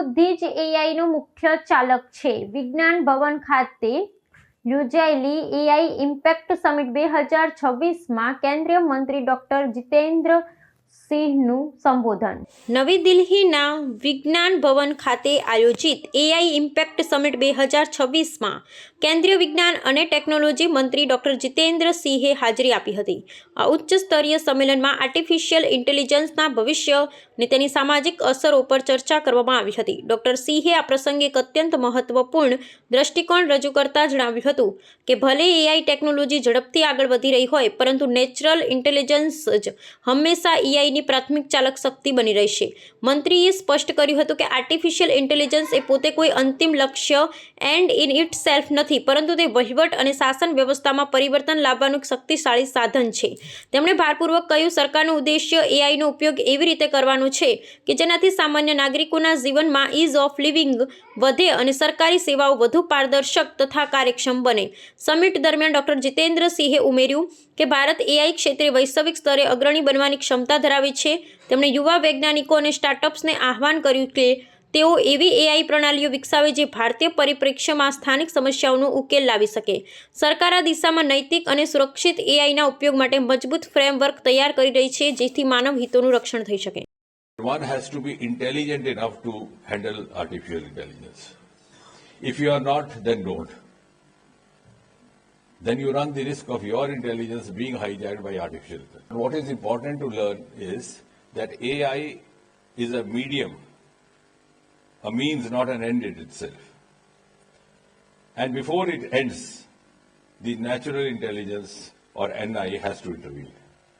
બુદ્ધિ જ એઆઈનું મુખ્ય ચાલક છે. વિજ્ઞાન ભવન ખાતે યોજાયેલી એઆઈ ઇમ્પેક્ટ સમિટ બે હજાર છવ્વીસમાં કેન્દ્રીય મંત્રી ડોક્ટર જીતેન્દ્ર સિંહનું સંબોધન. નવી દિલ્હીના વિજ્ઞાન ભવન ખાતે આયોજિત એઆઈ ઇમ્પેક્ટ સમિટ બે હજાર છવ્વીસમાં કેન્દ્રીય વિજ્ઞાન અને ટેકનોલોજી મંત્રી ડોક્ટર જીતેન્દ્ર સિંહે હાજરી આપી હતી. આ ઉચ્ચ સ્તરીય સંમેલનમાં આર્ટિફિશિયલ ઇન્ટેલિજન્સના ભવિષ્ય અને તેની સામાજિક અસરો પર ચર્ચા કરવામાં આવી હતી. ડોક્ટર સિંહે આ પ્રસંગે એક અત્યંત મહત્વપૂર્ણ દ્રષ્ટિકોણ રજૂ કરતા જણાવ્યું હતું કે ભલે એઆઈ ટેકનોલોજી ઝડપથી આગળ વધી રહી હોય, પરંતુ નેચરલ ઇન્ટેલિજન્સ જ હંમેશા એઆઈની પ્રાથમિક ચાલક શક્તિ બની રહેશે. મંત્રીએ સ્પષ્ટ કર્યું હતું કે આર્ટિફિશિયલ ઇન્ટેલિજન્સ એ પોતે કોઈ અંતિમ લક્ષ્ય એન્ડ ઇન ઇટ સેલ્ફ નથી, પરંતુ તે વહીવટ અને શાસન વ્યવસ્થામાં પરિવર્તન લાવવાનું શક્તિશાળી સાધન છે. તેમણે ભારપૂર્વક કહ્યું, સરકારનો ઉદ્દેશ્ય એઆઈનો ઉપયોગ એવી રીતે કરવાનો છે કે જેનાથી સામાન્ય નાગરિકોના જીવનમાં ઇઝ ઓફ લિવિંગ વધે અને સરકારી સેવાઓ વધુ પારદર્શક તથા કાર્યક્ષમ બને. સમિટ દરમિયાન ડોક્ટર જીતેન્દ્ર સિંહે ઉમેર્યું કે, ભારત એઆઈ ક્ષેત્રે વૈશ્વિક સ્તરે અગ્રણી બનવાની ક્ષમતા ધરાવે છે તેમણે યુવા વૈજ્ઞાનિકો અને સ્ટાર્ટઅપ્સને આહ્વાન કર્યું કે તેઓ એવી એઆઈ પ્રણાલીઓ વિકસાવે જે ભારતીય પરિપ્રેક્ષ્યમાં સ્થાનિક સમસ્યાઓનો ઉકેલ લાવી શકે સરકાર આ દિશામાં નૈતિક અને સુરક્ષિત એઆઈના ઉપયોગ માટે મજબૂત ફ્રેમવર્ક તૈયાર કરી રહી છે જેથી માનવ હિતોનું રક્ષણ થઈ શકે One has to be intelligent enough to handle artificial intelligence. If you are not, then don't. Then you run the risk of your intelligence being hijacked by artificial intelligence. What is important to learn is that AI is a medium, a means, not an end in itself. And before it ends, the natural intelligence or NI has to intervene.